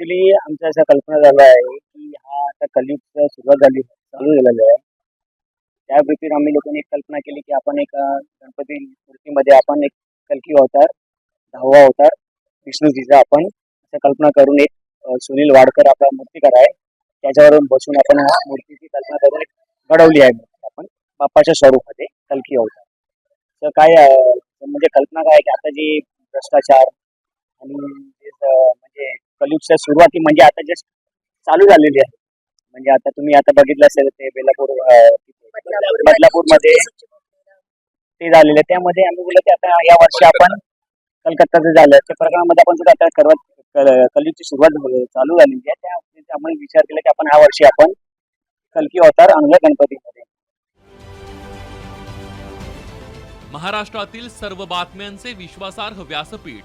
Actually आमच्या अशा कल्पना झाल्या आहे की हा आता कलियुगचं सुरुवात झाली चालू झालेलं आहे. त्या व्यतिरिक्त आम्ही लोकांनी एक कल्पना केली की आपण एक गणपती मूर्तीमध्ये आपण एक कलकी अवतार दहावा अवतार विष्णूजीचा आपण अशा कल्पना करून एक सुनील वाडकर आपला मूर्तीकार आहे. त्याच्यावरून बसून आपण ह्या मूर्तीची कल्पना करून घडवली आहे आपण बाप्पाच्या स्वरूपामध्ये कलकी अवतार. तर काय म्हणजे कल्पना काय आहे की आता जी भ्रष्टाचार आणि म्हणजे कलियुगच्या सुरुवाती म्हणजे आता जस्ट चालू झालेली आहे. म्हणजे आता तुम्ही आता बघितलं असेल ते बेलापूर अं, बदलापूरमध्ये ते झालेलं आहे. त्यामध्ये आम्ही बोललो की आता या वर्षी आपण कलकत्ताचं झालं. त्या प्रकरणामध्ये आपण सुद्धा आता सर्वात कल- कलियुगची सुरुवात झाली- चालू झालेली आहे. त्या त्यामुळे विचार केला की आपण ह्या वर्षी आपण कलकी अवतार आणूया गणपतीमध्ये. महाराष्ट्रातील सर्व बातम्यांचे विश्वासार्ह व्यासपीठ.